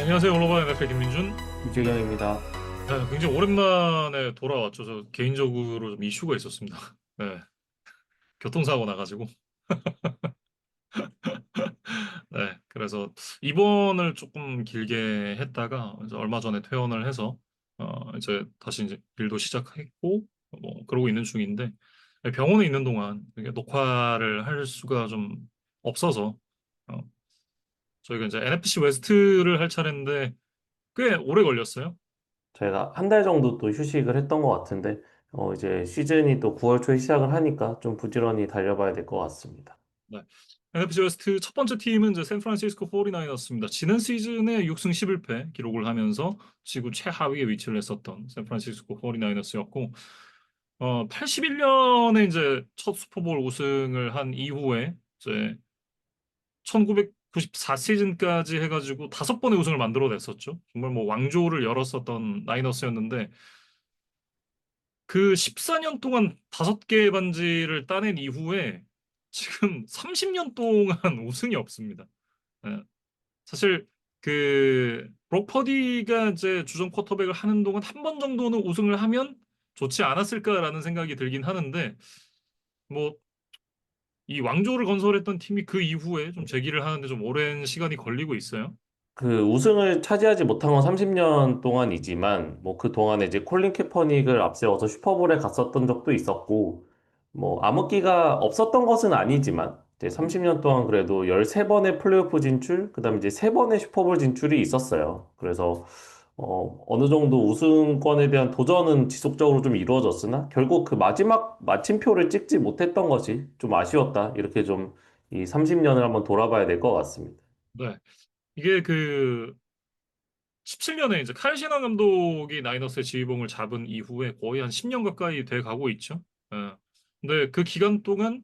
안녕하세요. 올로바 NFL 김민준. 이재경입니다. 네, 굉장히 오랜만에 돌아왔죠. 저 개인적으로 좀 이슈가 있었습니다. 네, 교통사고 나가지고. 네, 그래서 입원을 조금 길게 했다가 얼마 전에 퇴원을 해서 어, 이제 다시 이제 일도 시작했고 뭐 그러고 있는 중인데 병원에 있는 동안 이게 녹화를 할 수가 좀 없어서 어, 저희가 이제 NFC 웨스트를 할 차례인데 꽤 오래 걸렸어요. 저희가 한 달 정도 또 휴식을 했던 것 같은데, 어, 이제 시즌이 또 9월 초에 시작을 하니까 좀 부지런히 달려봐야 될 것 같습니다. 네. NFC 웨스트 첫 번째 팀은 이제 샌프란시스코 49어rs입니다. 지난 시즌에 6승 11패 기록을 하면서 지구 최하위에 위치를 했었던 샌프란시스코 49어rs였고 어, 81년에 이제 첫 슈퍼볼 우승을 한 이후에 이제 1994 시즌까지 해가지고 다섯 번의 우승을 만들어냈었죠. 정말 뭐 왕조를 열었었던 나이너스였는데 그 14년 동안 다섯 개의 반지를 따낸 이후에 지금 30년 동안 우승이 없습니다. 예. 사실 그 브록 퍼디가 이제 주전 쿼터백을 하는 동안 한 번 정도는 우승을 하면 좋지 않았을까라는 생각이 들긴 하는데 뭐 이 왕조를 건설했던 팀이 그 이후에 좀 재기를 하는데 좀 오랜 시간이 걸리고 있어요. 그 우승을 차지하지 못한 건 30년 동안이지만, 뭐 그 동안에 이제 콜린 캐퍼닉을 앞세워서 슈퍼볼에 갔었던 적도 있었고, 뭐 암흑기가 없었던 것은 아니지만, 이제 30년 동안 그래도 13번의 플레이오프 진출, 그 다음에 이제 3번의 슈퍼볼 진출이 있었어요. 그래서 어, 어느 정도 우승권에 대한 도전은 지속적으로 좀 이루어졌으나 결국 그 마지막 마침표를 찍지 못했던 것이 좀 아쉬웠다. 이렇게 좀 이 30년을 한번 돌아봐야 될 것 같습니다. 네. 이게 그 17년에 이제 칼 시너 감독이 나이너스의 지휘봉을 잡은 이후에 거의 한 10년 가까이 돼 가고 있죠. 예. 근데 그 기간 동안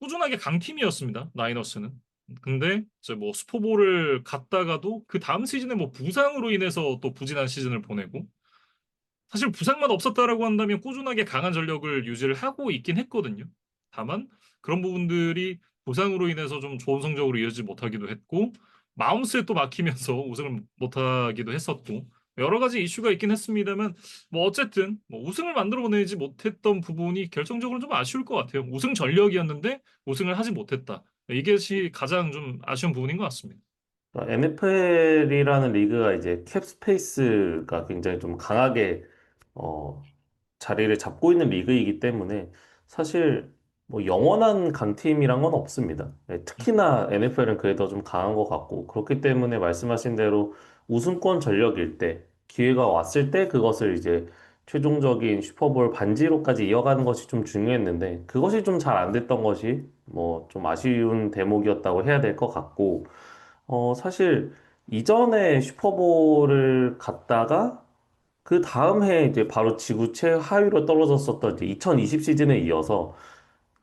꾸준하게 강팀이었습니다. 나이너스는. 근데 이제 뭐 슈퍼볼을 갔다가도 그 다음 시즌에 뭐 부상으로 인해서 또 부진한 시즌을 보내고 사실 부상만 없었다라고 한다면 꾸준하게 강한 전력을 유지를 하고 있긴 했거든요. 다만 그런 부분들이 부상으로 인해서 좀 좋은 성적으로 이어지지 못하기도 했고 마운스에 또 막히면서 우승을 못하기도 했었고 여러 가지 이슈가 있긴 했습니다만 뭐 어쨌든 뭐 우승을 만들어내지 못했던 부분이 결정적으로 좀 아쉬울 것 같아요. 우승 전력이었는데 우승을 하지 못했다. 이것이 가장 좀 아쉬운 부분인 것 같습니다. NFL이라는 리그가 이제 캡 스페이스가 굉장히 좀 강하게 어, 자리를 잡고 있는 리그이기 때문에 사실 뭐 영원한 강팀이란 건 없습니다. 네, 특히나 NFL은 그래도 좀 강한 것 같고 그렇기 때문에 말씀하신 대로 우승권 전력일 때 기회가 왔을 때 그것을 이제 최종적인 슈퍼볼 반지로까지 이어가는 것이 좀 중요했는데 그것이 좀 잘 안 됐던 것이 뭐 좀 아쉬운 대목이었다고 해야 될 것 같고 어 사실 이전에 슈퍼볼을 갔다가 그 다음 해 이제 바로 지구 최하위로 떨어졌었던 이제 2020 시즌에 이어서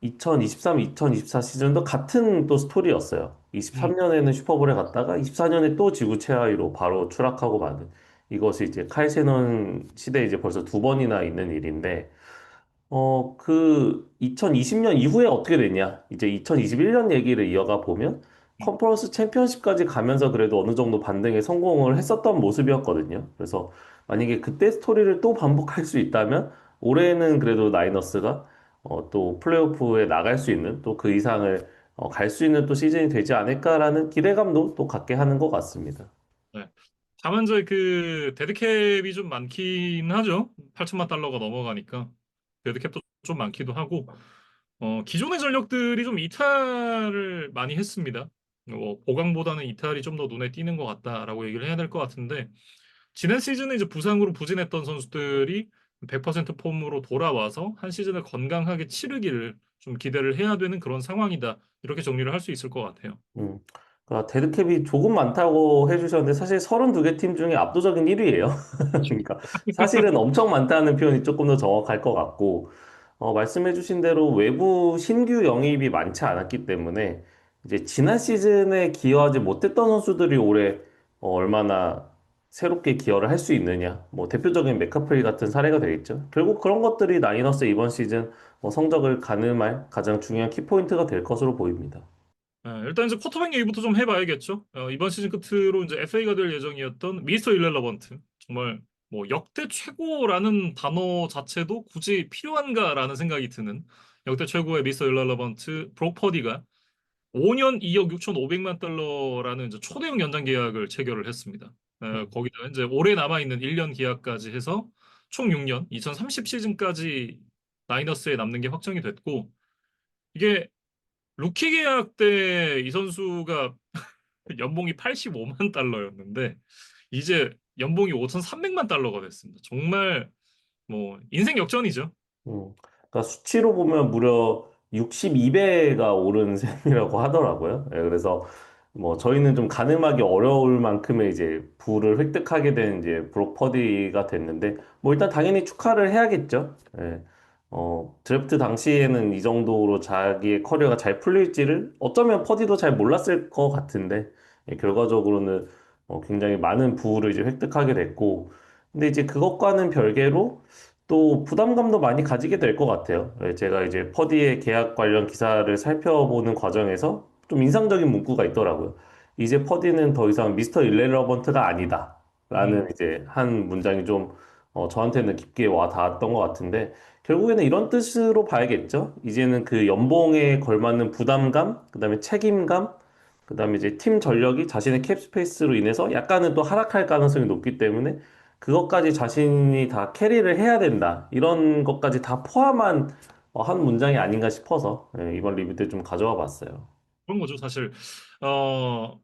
2023, 2024 시즌도 같은 또 스토리였어요. 음, 23년에는 슈퍼볼에 갔다가 24년에 또 지구 최하위로 바로 추락하고 마는 이것이 이제 칼 세넌 시대에 이제 벌써 두 번이나 있는 일인데 어, 그 2020년 이후에 어떻게 됐냐? 이제 2021년 얘기를 이어가 보면 음, 컨퍼런스 챔피언십까지 가면서 그래도 어느 정도 반등에 성공을 했었던 모습이었거든요. 그래서 만약에 그때 스토리를 또 반복할 수 있다면 올해는 그래도 나이너스가 어, 또 플레이오프에 나갈 수 있는 또 그 이상을 어, 갈 수 있는 또 시즌이 되지 않을까라는 기대감도 또 갖게 하는 것 같습니다. 네. 다만 이제 그 데드캡이 좀 많긴 하죠. 8천만 달러가 넘어가니까 데드캡도 좀 많기도 하고 어, 기존의 전력들이 좀 이탈을 많이 했습니다. 뭐 보강보다는 이탈이 좀 더 눈에 띄는 것 같다라고 얘기를 해야 될 것 같은데 지난 시즌에 이제 부상으로 부진했던 선수들이 100% 폼으로 돌아와서 한 시즌을 건강하게 치르기를 좀 기대를 해야 되는 그런 상황이다. 이렇게 정리를 할 수 있을 것 같아요. 음. 그러니까 데드캡이 조금 많다고 해주셨는데 사실 32개 팀 중에 압도적인 1위예요. 그러니까 사실은 엄청 많다는 표현이 조금 더 정확할 것 같고 어, 말씀해주신 대로 외부 신규 영입이 많지 않았기 때문에 이제 지난 시즌에 기여하지 못했던 선수들이 올해 어, 얼마나 새롭게 기여를 할 수 있느냐 뭐 대표적인 맥카프리 같은 사례가 되겠죠. 결국 그런 것들이 나이너스 이번 시즌 뭐 성적을 가늠할 가장 중요한 키포인트가 될 것으로 보입니다. 예, 일단 이제 쿼터백 얘기부터 좀 해봐야겠죠. 어, 이번 시즌 끝으로 이제 FA가 될 예정이었던 미스터 일렐러번트. 정말 뭐 역대 최고라는 단어 자체도 굳이 필요한가라는 생각이 드는 역대 최고의 미스터 일렐러번트 브록 퍼디가 5년 2억 6,500만 달러라는 이제 초대형 연장 계약을 체결을 했습니다. 에, 거기다 이제 올해 남아 있는 1년 계약까지 해서 총 6년, 2030 시즌까지 나이너스에 남는 게 확정이 됐고, 이게 루키 계약 때 이 선수가 연봉이 85만 달러였는데, 이제 연봉이 5,300만 달러가 됐습니다. 정말 뭐 인생 역전이죠. 음, 그러니까 수치로 보면 무려 62배가 오른 셈이라고 하더라고요. 예, 그래서 뭐 저희는 좀 가늠하기 어려울 만큼의 이제 부를 획득하게 된 이제 브록 퍼디가 됐는데 뭐 일단 당연히 축하를 해야겠죠. 예. 어, 드래프트 당시에는 이 정도로 자기의 커리어가 잘 풀릴지를 어쩌면 퍼디도 잘 몰랐을 것 같은데 예, 결과적으로는 어, 굉장히 많은 부를 이제 획득하게 됐고 근데 이제 그것과는 별개로 또 부담감도 많이 가지게 될 것 같아요. 예, 제가 이제 퍼디의 계약 관련 기사를 살펴보는 과정에서 좀 인상적인 문구가 있더라고요. 이제 퍼디는 더 이상 미스터 일레러번트가 아니다. 라는 음, 이제 한 문장이 좀 어, 저한테는 깊게 와 닿았던 것 같은데 결국에는 이런 뜻으로 봐야겠죠. 이제는 그 연봉에 걸맞는 부담감, 그다음에 책임감, 그다음에 이제 팀 전력이 자신의 캡 스페이스로 인해서 약간은 또 하락할 가능성이 높기 때문에 그것까지 자신이 다 캐리를 해야 된다. 이런 것까지 다 포함한 어, 한 문장이 아닌가 싶어서 예, 이번 리뷰 때 좀 가져와 봤어요. 그런 거죠, 사실. 어,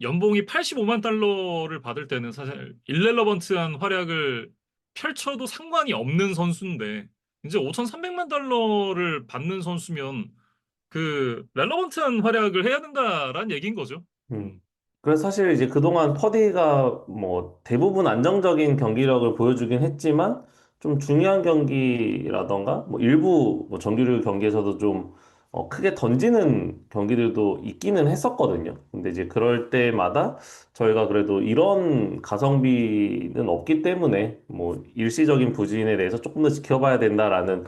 연봉이 85만 달러를 받을 때는 사실 일렐러번트한 활약을 펼쳐도 상관이 없는 선수인데 이제 5,300만 달러를 받는 선수면 그 렐러번트한 활약을 해야 된다라는 얘기인 거죠. 음. 음, 그래서 사실 이제 그동안 퍼디가 뭐 대부분 안정적인 경기력을 보여주긴 했지만 좀 중요한 경기라던가 뭐 일부 뭐 정규리그 경기에서도 좀 어, 크게 던지는 경기들도 있기는 했었거든요. 근데 이제 그럴 때마다 저희가 그래도 이런 가성비는 없기 때문에 뭐 일시적인 부진에 대해서 조금 더 지켜봐야 된다라는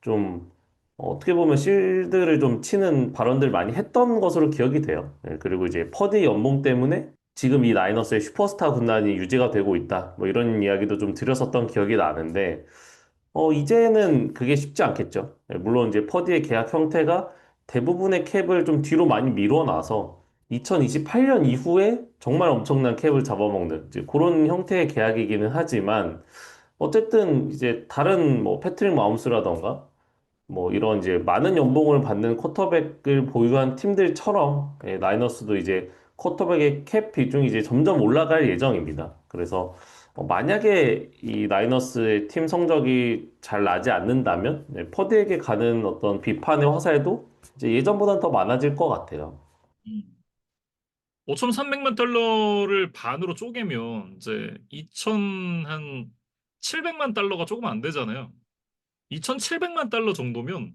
좀 어, 어떻게 보면 실드를 좀 치는 발언들 많이 했던 것으로 기억이 돼요. 예, 그리고 이제 퍼디 연봉 때문에 지금 이 나이너스의 슈퍼스타 군단이 유지가 되고 있다. 뭐 이런 이야기도 좀 드렸었던 기억이 나는데, 어, 이제는 그게 쉽지 않겠죠. 예, 물론 이제 퍼디의 계약 형태가 대부분의 캡을 좀 뒤로 많이 밀어놔서 2028년 이후에 정말 엄청난 캡을 잡아먹는 그런 형태의 계약이기는 하지만 어쨌든 이제 다른 뭐 패트릭 마홈스라던가 뭐 이런 이제 많은 연봉을 받는 쿼터백을 보유한 팀들처럼 예, 나이너스도 이제 쿼터백의 캡 비중이 이제 점점 올라갈 예정입니다. 그래서 어, 만약에 이 나이너스의 팀 성적이 잘 나지 않는다면 예, 퍼드에게 가는 어떤 비판의 화살도 이제 예전보다는 더 많아질 것 같아요. 음. 5,300만 달러를 반으로 쪼개면 이제 2,000한 700만 달러가 조금 안 되잖아요. 2,700만 달러 정도면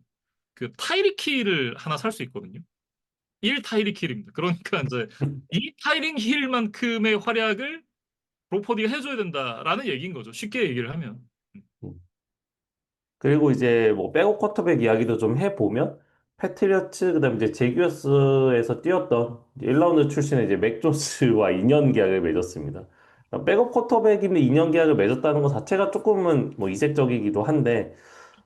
그 타이리키를 하나 살 수 있거든요. 1 타이릭 힐입니다. 그러니까 이제 2 타이릭 힐만큼의 활약을 브로포디가 해줘야 된다라는 얘기인 거죠. 쉽게 얘기를 하면. 음. 그리고 이제 뭐 백업 쿼터백 이야기도 좀 해보면 패트리어츠 그다음에 이제 제규어스에서 뛰었던 1라운드 출신의 이제 맥 존스와 2년 계약을 맺었습니다. 그러니까 백업 쿼터백인데 2년 계약을 맺었다는 것 자체가 조금은 뭐 이색적이기도 한데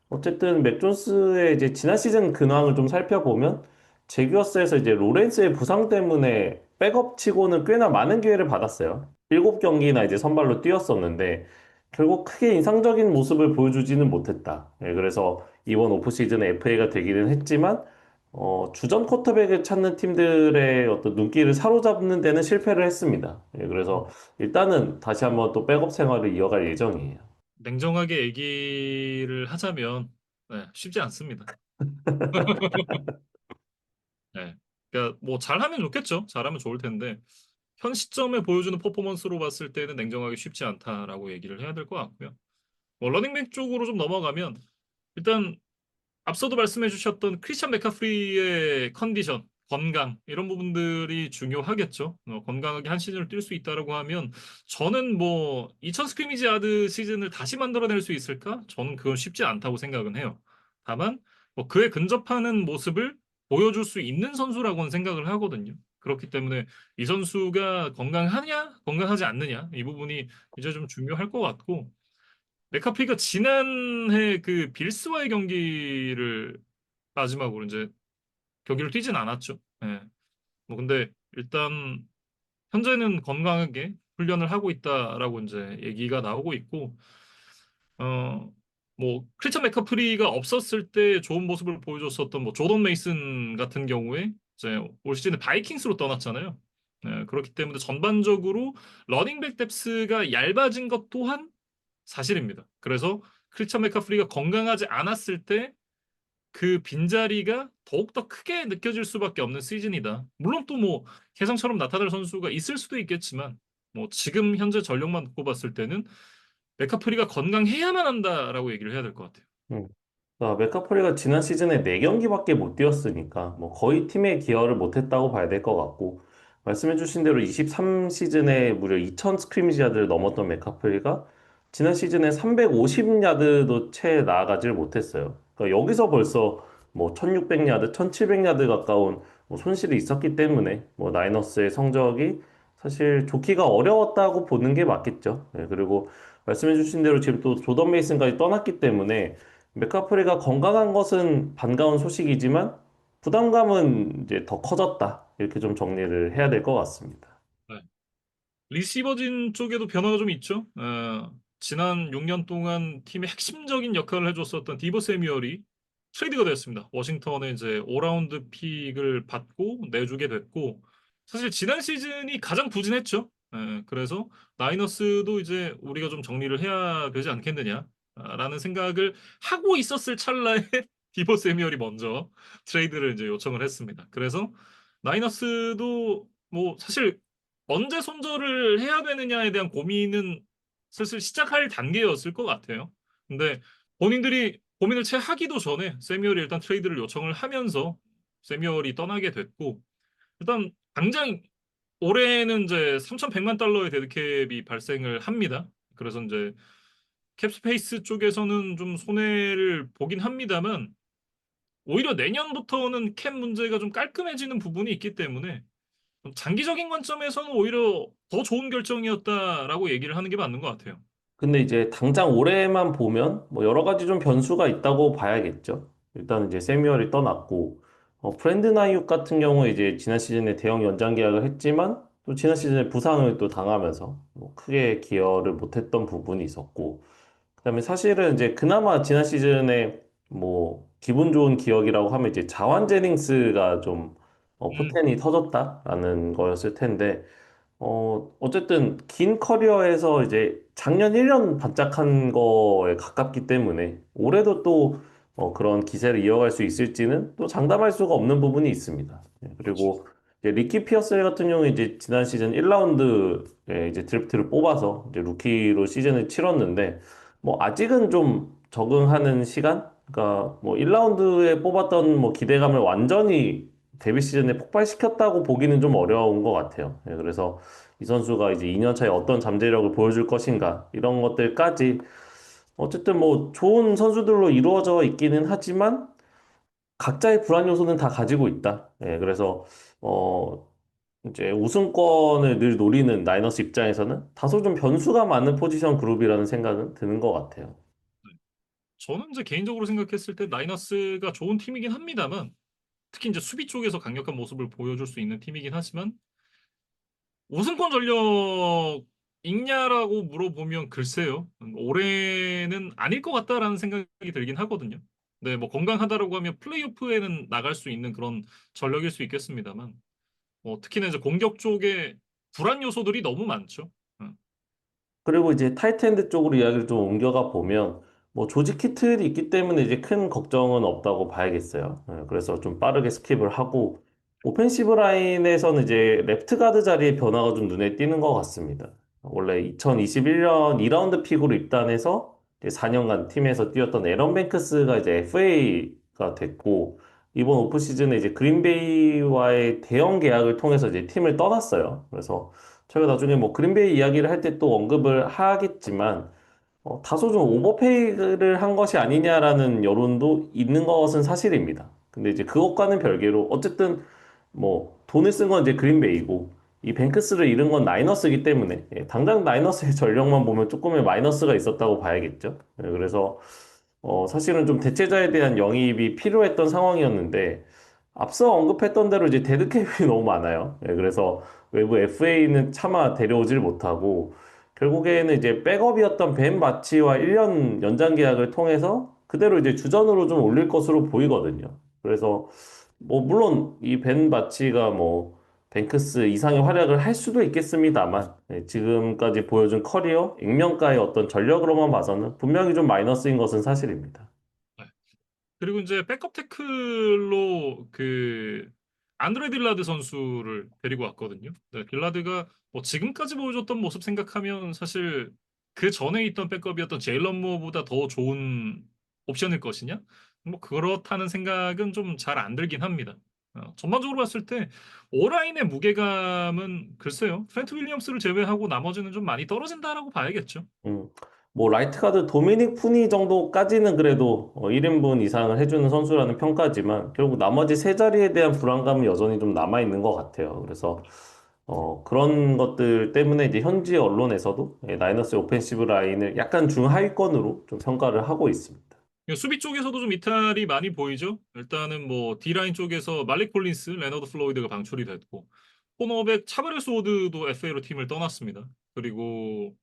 어쨌든 맥 존스의 이제 지난 시즌 근황을 좀 살펴보면 제규어스에서 이제 로렌스의 부상 때문에 백업 치고는 꽤나 많은 기회를 받았어요. 7경기나 이제 선발로 뛰었었는데 결국 크게 인상적인 모습을 보여주지는 못했다. 예, 그래서 이번 오프시즌에 FA가 되기는 했지만 어, 주전 쿼터백을 찾는 팀들의 어떤 눈길을 사로잡는 데는 실패를 했습니다. 예, 그래서 일단은 다시 한번 또 백업 생활을 이어갈 예정이에요. 냉정하게 얘기를 하자면 네, 쉽지 않습니다. 네. 그러니까 뭐 잘하면 좋겠죠. 잘하면 좋을 텐데 현 시점에 보여주는 퍼포먼스로 봤을 때는 냉정하게 쉽지 않다라고 얘기를 해야 될 것 같고요. 뭐 러닝백 쪽으로 좀 넘어가면 일단 앞서도 말씀해 주셨던 크리스찬 맥카프리의 컨디션, 건강 이런 부분들이 중요하겠죠. 어, 건강하게 한 시즌을 뛸 수 있다라고 하면 저는 뭐 2000 스크리미지 야드 시즌을 다시 만들어낼 수 있을까? 저는 그건 쉽지 않다고 생각은 해요. 다만 뭐 그에 근접하는 모습을 보여줄 수 있는 선수라고는 생각을 하거든요. 그렇기 때문에 이 선수가 건강하냐, 건강하지 않느냐 이 부분이 이제 좀 중요할 것 같고 맥카프리가 지난해 그 빌스와의 경기를 마지막으로 이제 경기를 뛰진 않았죠. 예. 뭐 근데 일단 현재는 건강하게 훈련을 하고 있다라고 이제 얘기가 나오고 있고 어, 뭐, 크리스찬 맥커프리가 없었을 때 좋은 모습을 보여줬었던 뭐, 조던 메이슨 같은 경우에 이제 올 시즌에 바이킹스로 떠났잖아요. 네, 그렇기 때문에 전반적으로 러닝백 뎁스가 얇아진 것 또한 사실입니다. 그래서 크리스찬 맥커프리가 건강하지 않았을 때 그 빈자리가 더욱더 크게 느껴질 수밖에 없는 시즌이다. 물론 또 뭐, 개성처럼 나타날 선수가 있을 수도 있겠지만, 뭐, 지금 현재 전력만 봤을 때는 메카프리가 건강해야만 한다라고 얘기를 해야 될 것 같아요. 음. 아, 메카포리가 지난 시즌에 4경기밖에 못 뛰었으니까 뭐 거의 팀에 기여를 못했다고 봐야 될 것 같고 말씀해주신 대로 23 시즌에 무려 2000 스크리미지 야드를 넘었던 메카포리가 지난 시즌에 350 야드도 채 나아가질 못했어요. 그러니까 여기서 벌써 뭐 1600 야드, 1700 야드 가까운 뭐 손실이 있었기 때문에 뭐 나이너스의 성적이 사실 좋기가 어려웠다고 보는 게 맞겠죠. 네, 그리고 말씀해주신 대로 지금 또 조던 메이슨까지 떠났기 때문에 맥카프리가 건강한 것은 반가운 소식이지만 부담감은 이제 더 커졌다. 이렇게 좀 정리를 해야 될 것 같습니다. 네. 리시버진 쪽에도 변화가 좀 있죠. 어, 지난 6년 동안 팀의 핵심적인 역할을 해줬었던 디보 세뮤얼이 트레이드가 되었습니다. 워싱턴에 이제 5라운드 픽을 받고 내주게 됐고 사실 지난 시즌이 가장 부진했죠. 예, 그래서 나이너스도 이제 우리가 좀 정리를 해야 되지 않겠느냐 라는 생각을 하고 있었을 찰나에 디보 세뮤얼이 먼저 트레이드를 이제 요청을 했습니다. 그래서 나이너스도 뭐 사실 언제 손절을 해야 되느냐에 대한 고민은 슬슬 시작할 단계였을 것 같아요. 근데 본인들이 고민을 채 하기도 전에 세뮤얼이 일단 트레이드를 요청을 하면서 세뮤얼이 떠나게 됐고 일단 당장 올해는 이제 3,100만 달러의 데드캡이 발생을 합니다. 그래서 이제 캡스페이스 쪽에서는 좀 손해를 보긴 합니다만 오히려 내년부터는 캡 문제가 좀 깔끔해지는 부분이 있기 때문에 좀 장기적인 관점에서는 오히려 더 좋은 결정이었다라고 얘기를 하는 게 맞는 것 같아요. 근데 이제 당장 올해만 보면 뭐 여러 가지 좀 변수가 있다고 봐야겠죠. 일단 이제 세뮤얼이 떠났고 어, 브랜든 아이육 같은 경우에 이제 지난 시즌에 대형 연장 계약을 했지만 또 지난 시즌에 부상을 또 당하면서 뭐 크게 기여를 못했던 부분이 있었고 그다음에 사실은 이제 그나마 지난 시즌에 뭐 기분 좋은 기억이라고 하면 이제 자완 제닝스가 좀 어, 음, 포텐이 터졌다라는 거였을 텐데 어, 어쨌든 긴 커리어에서 이제 작년 1년 반짝한 거에 가깝기 때문에 올해도 또 어, 그런 기세를 이어갈 수 있을지는 또 장담할 수가 없는 부분이 있습니다. 예, 그렇죠. 그리고 이제 리키 피어스 같은 경우에 이제 지난 시즌 1라운드에 이제 드래프트를 뽑아서 이제 루키로 시즌을 치렀는데 뭐 아직은 좀 적응하는 시간? 그러니까 뭐 1라운드에 뽑았던 뭐 기대감을 완전히 데뷔 시즌에 폭발시켰다고 보기는 좀 어려운 것 같아요. 예, 그래서 이 선수가 이제 2년 차에 어떤 잠재력을 보여줄 것인가 이런 것들까지 어쨌든 뭐 좋은 선수들로 이루어져 있기는 하지만 각자의 불안 요소는 다 가지고 있다. 예, 그래서 어 이제 우승권을 늘 노리는 나이너스 입장에서는 다소 좀 변수가 많은 포지션 그룹이라는 생각은 드는 것 같아요. 저는 이제 개인적으로 생각했을 때 나이너스가 좋은 팀이긴 합니다만 특히 이제 수비 쪽에서 강력한 모습을 보여줄 수 있는 팀이긴 하지만 우승권 전력 있냐라고 물어보면 글쎄요. 올해는 아닐 것 같다라는 생각이 들긴 하거든요. 네, 뭐 건강하다라고 하면 플레이오프에는 나갈 수 있는 그런 전력일 수 있겠습니다만, 뭐 특히나 이제 공격 쪽에 불안 요소들이 너무 많죠. 어, 그리고 이제 타이트엔드 쪽으로 이야기를 좀 옮겨가 보면 뭐 조지 키틀이 있기 때문에 이제 큰 걱정은 없다고 봐야겠어요. 예, 그래서 좀 빠르게 스킵을 하고 오펜시브 라인에서는 이제 레프트 가드 자리의 변화가 좀 눈에 띄는 것 같습니다. 원래 2021년 2라운드 픽으로 입단해서 이제 4년간 팀에서 뛰었던 에런 뱅크스가 이제 FA가 됐고 이번 오프 시즌에 이제 그린베이와의 대형 계약을 통해서 이제 팀을 떠났어요. 그래서 저희가 나중에 뭐 그린베이 이야기를 할 때 또 언급을 하겠지만 어, 다소 좀 오버페이를 한 것이 아니냐라는 여론도 있는 것은 사실입니다. 근데 이제 그것과는 별개로 어쨌든 뭐 돈을 쓴 건 이제 그린베이고 이 뱅크스를 잃은 건 나이너스이기 때문에 예, 당장 나이너스의 전력만 보면 조금의 마이너스가 있었다고 봐야겠죠. 예, 그래서 어, 사실은 좀 대체자에 대한 영입이 필요했던 상황이었는데 앞서 언급했던 대로 이제 데드캡이 너무 많아요. 예, 그래서 외부 FA는 차마 데려오질 못하고 결국에는 이제 백업이었던 벤 마치와 1년 연장 계약을 통해서 그대로 이제 주전으로 좀 올릴 것으로 보이거든요. 그래서 뭐 물론 이벤 마치가 뭐 뱅크스 이상의 활약을 할 수도 있겠습니다만 예, 지금까지 보여준 커리어, 익명가의 어떤 전력으로만 봐서는 분명히 좀 마이너스인 것은 사실입니다. 그리고 이제 백업 태클로 그 안드레 딜라드 선수를 데리고 왔거든요. 네, 딜라드가 뭐 지금까지 보여줬던 모습 생각하면 사실 그 전에 있던 백업이었던 제일런 무어보다 더 좋은 옵션일 것이냐? 뭐 그렇다는 생각은 좀 잘 안 들긴 합니다. 어, 전반적으로 봤을 때 오라인의 무게감은 글쎄요. 트렌트 윌리엄스를 제외하고 나머지는 좀 많이 떨어진다라고 봐야겠죠. 음, 뭐 라이트 가드 도미닉 푸니 정도까지는 그래도 어, 1인분 이상을 해주는 선수라는 평가지만 결국 나머지 세 자리에 대한 불안감은 여전히 좀 남아 있는 것 같아요. 그래서 어, 그런 것들 때문에 이제 현지 언론에서도 예, 나이너스의 오펜시브 라인을 약간 중하위권으로 좀 평가를 하고 있습니다. 수비 쪽에서도 좀 이탈이 많이 보이죠. 일단은 뭐 D라인 쪽에서 말리 콜린스, 레너드 플로이드가 방출이 됐고 코너백 차브레스 워드도 FA로 팀을 떠났습니다. 그리고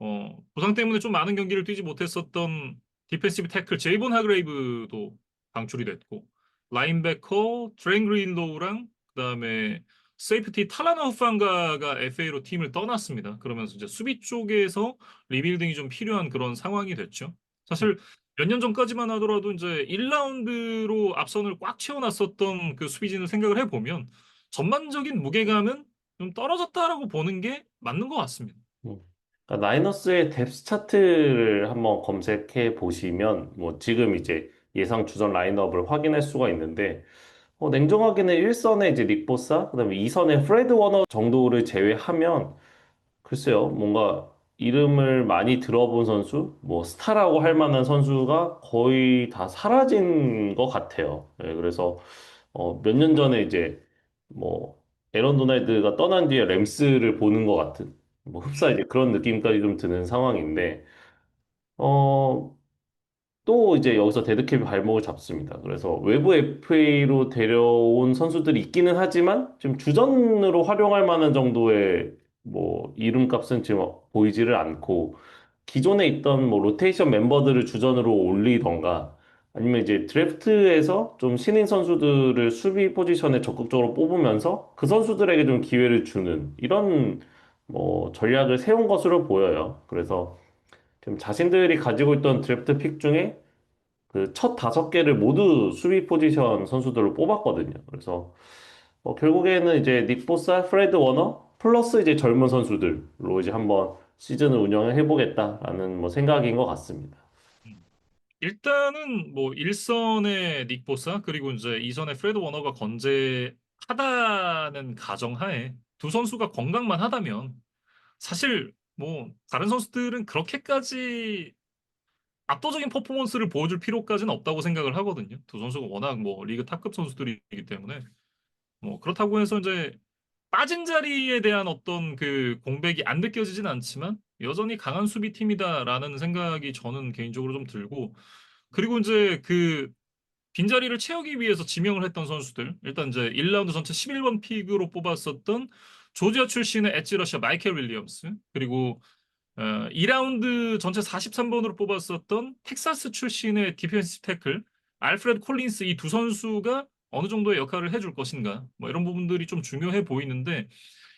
어, 부상 때문에 좀 많은 경기를 뛰지 못했었던 디펜시브 태클 제이본 하그레이브도 방출이 됐고 라인베커 드레인 그린로우랑 그다음에 세이프티 탈라나 후팡가가 FA로 팀을 떠났습니다. 그러면서 이제 수비 쪽에서 리빌딩이 좀 필요한 그런 상황이 됐죠. 사실 몇 년 전까지만 하더라도 이제 1라운드로 앞선을 꽉 채워놨었던 그 수비진을 생각을 해보면 전반적인 무게감은 좀 떨어졌다라고 보는 게 맞는 것 같습니다. 음. 그러니까 나이너스의 뎁스 차트를 한번 검색해 보시면 뭐 지금 이제 예상 주전 라인업을 확인할 수가 있는데 어, 냉정하게는 1선에 이제 닉 보사, 그다음에 2선에 프레드 워너 정도를 제외하면 글쎄요, 뭔가 이름을 많이 들어본 선수, 뭐 스타라고 할 만한 선수가 거의 다 사라진 것 같아요. 네, 그래서 어, 몇 년 전에 이제 뭐 에런 도날드가 떠난 뒤에 램스를 보는 것 같은 뭐 흡사 이제 그런 느낌까지 좀 드는 상황인데 어, 또 이제 여기서 데드캡이 발목을 잡습니다. 그래서 외부 FA로 데려온 선수들이 있기는 하지만 지금 주전으로 활용할 만한 정도의 뭐 이름값은 지금 보이지를 않고 기존에 있던 뭐 로테이션 멤버들을 주전으로 올리던가 아니면 이제 드래프트에서 좀 신인 선수들을 수비 포지션에 적극적으로 뽑으면서 그 선수들에게 좀 기회를 주는 이런 뭐 전략을 세운 것으로 보여요. 그래서 지금 자신들이 가지고 있던 드래프트 픽 중에 그 첫 다섯 개를 모두 수비 포지션 선수들로 뽑았거든요. 그래서 어, 결국에는 이제 닉 보사, 프레드 워너 플러스 이제 젊은 선수들로 이제 한번 시즌을 운영을 해보겠다라는 뭐 생각인 것 같습니다. 일단은 뭐 1선의 닉 보사 그리고 이제 2선의 프레드 워너가 건재하다는 가정하에 두 선수가 건강만 하다면 사실 뭐 다른 선수들은 그렇게까지 압도적인 퍼포먼스를 보여줄 필요까지는 없다고 생각을 하거든요. 두 선수가 워낙 뭐 리그 탑급 선수들이기 때문에 뭐 그렇다고 해서 이제 빠진 자리에 대한 어떤 그 공백이 안 느껴지진 않지만 여전히 강한 수비팀이다라는 생각이 저는 개인적으로 좀 들고 그리고 이제 그 빈자리를 채우기 위해서 지명을 했던 선수들 일단 이제 1라운드 전체 11번 픽으로 뽑았었던 조지아 출신의 엣지 러셔 마이켈 윌리엄스 그리고 어, 2라운드 전체 43번으로 뽑았었던 텍사스 출신의 디펜시브 태클 알프레드 콜린스 이 두 선수가 어느 정도의 역할을 해줄 것인가 뭐 이런 부분들이 좀 중요해 보이는데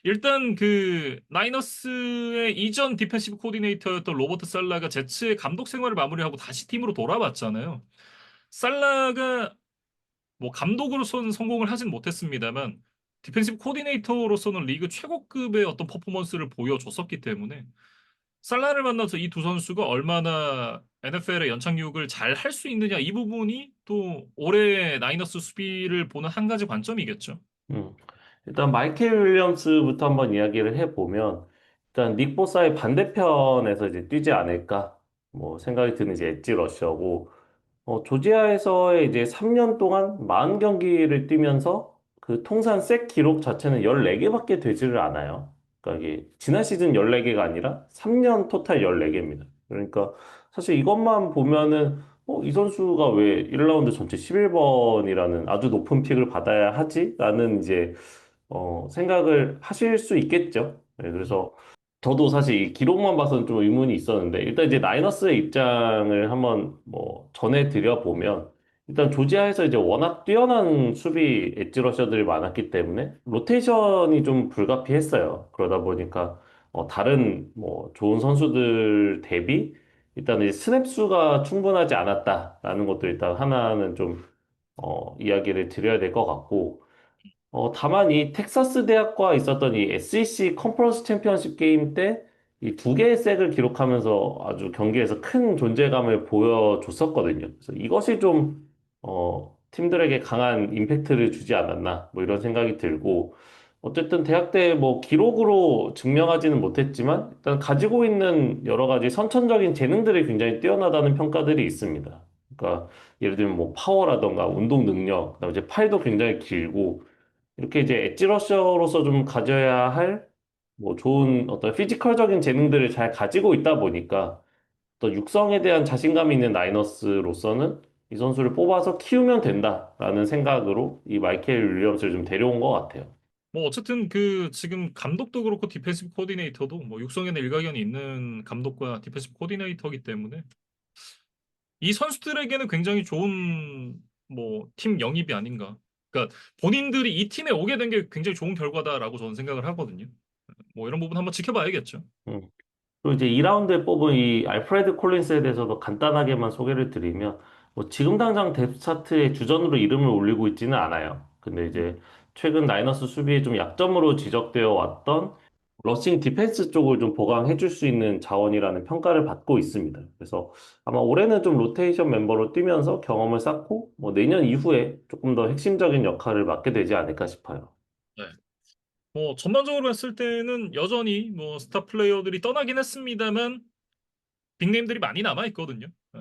일단 그 나이너스의 이전 디펜시브 코디네이터였던 로버트 살라가 제츠의 감독 생활을 마무리하고 다시 팀으로 돌아왔잖아요. 살라가 뭐 감독으로서는 성공을 하진 못했습니다만 디펜시브 코디네이터로서는 리그 최고급의 어떤 퍼포먼스를 보여줬었기 때문에 살라를 만나서 이 두 선수가 얼마나 NFL의 연착륙을 잘 할 수 있느냐 이 부분이 또 올해 나이너스 수비를 보는 한 가지 관점이겠죠. 음. 일단 마이클 윌리엄스부터 한번 이야기를 해보면 일단 닉 보사의 반대편에서 이제 뛰지 않을까 뭐 생각이 드는 이제 엣지 러셔고 어, 조지아에서의 이제 3년 동안 40경기를 뛰면서 그 통산 색 기록 자체는 14개밖에 되지를 않아요. 그러니까 이게 지난 시즌 14개가 아니라 3년 토탈 14개입니다. 그러니까 사실 이것만 보면은 어, 이 선수가 왜 1라운드 전체 11번이라는 아주 높은 픽을 받아야 하지? 라는 이제 어, 생각을 하실 수 있겠죠. 네, 그래서 저도 사실 이 기록만 봐서는 좀 의문이 있었는데 일단 이제 나이너스의 입장을 한번 뭐 전해드려 보면 일단 조지아에서 이제 워낙 뛰어난 수비 엣지 러셔들이 많았기 때문에 로테이션이 좀 불가피했어요. 그러다 보니까 어, 다른 뭐 좋은 선수들 대비 일단 이 스냅 수가 충분하지 않았다라는 것도 일단 하나는 좀 어, 이야기를 드려야 될 것 같고 어, 다만 이 텍사스 대학과 있었던 이 SEC 컨퍼런스 챔피언십 게임 때 이 두 개의 색을 기록하면서 아주 경기에서 큰 존재감을 보여줬었거든요. 그래서 이것이 좀, 어, 팀들에게 강한 임팩트를 주지 않았나, 뭐 이런 생각이 들고, 어쨌든 대학 때 뭐 기록으로 증명하지는 못했지만, 일단 가지고 있는 여러 가지 선천적인 재능들이 굉장히 뛰어나다는 평가들이 있습니다. 그러니까 예를 들면 뭐 파워라던가 운동 능력, 그다음에 이제 팔도 굉장히 길고, 이렇게 이제 엣지 러셔로서 좀 가져야 할 뭐 좋은 어떤 피지컬적인 재능들을 잘 가지고 있다 보니까 또 육성에 대한 자신감이 있는 나이너스로서는 이 선수를 뽑아서 키우면 된다라는 생각으로 이 마이켈 윌리엄스를 좀 데려온 것 같아요. 뭐 어쨌든 그 지금 감독도 그렇고 디펜시브 코디네이터도 뭐 육성에는 일가견이 있는 감독과 디펜시브 코디네이터이기 때문에 이 선수들에게는 굉장히 좋은 뭐 팀 영입이 아닌가. 그러니까 본인들이 이 팀에 오게 된 게 굉장히 좋은 결과다라고 저는 생각을 하거든요. 뭐 이런 부분 한번 지켜봐야겠죠. 음. 그리고 이제 2라운드에 뽑은 이 알프레드 콜린스에 대해서도 간단하게만 소개를 드리면 뭐 지금 당장 뎁스 차트의 주전으로 이름을 올리고 있지는 않아요. 근데 이제 최근 나이너스 수비에 좀 약점으로 지적되어 왔던 러싱 디펜스 쪽을 좀 보강해 줄 수 있는 자원이라는 평가를 받고 있습니다. 그래서 아마 올해는 좀 로테이션 멤버로 뛰면서 경험을 쌓고 뭐 내년 이후에 조금 더 핵심적인 역할을 맡게 되지 않을까 싶어요. 네. 뭐 전반적으로 봤을 때는 여전히 뭐 스타 플레이어들이 떠나긴 했습니다만 빅네임들이 많이 남아 있거든요. 예.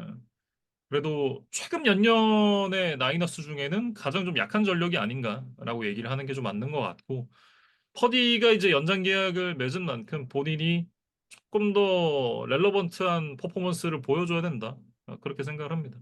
그래도 최근 몇 년의 나이너스 중에는 가장 좀 약한 전력이 아닌가라고 얘기를 하는 게 좀 맞는 것 같고 퍼디가 이제 연장 계약을 맺은 만큼 본인이 조금 더 렐러번트한 퍼포먼스를 보여줘야 된다. 어, 그렇게 생각을 합니다.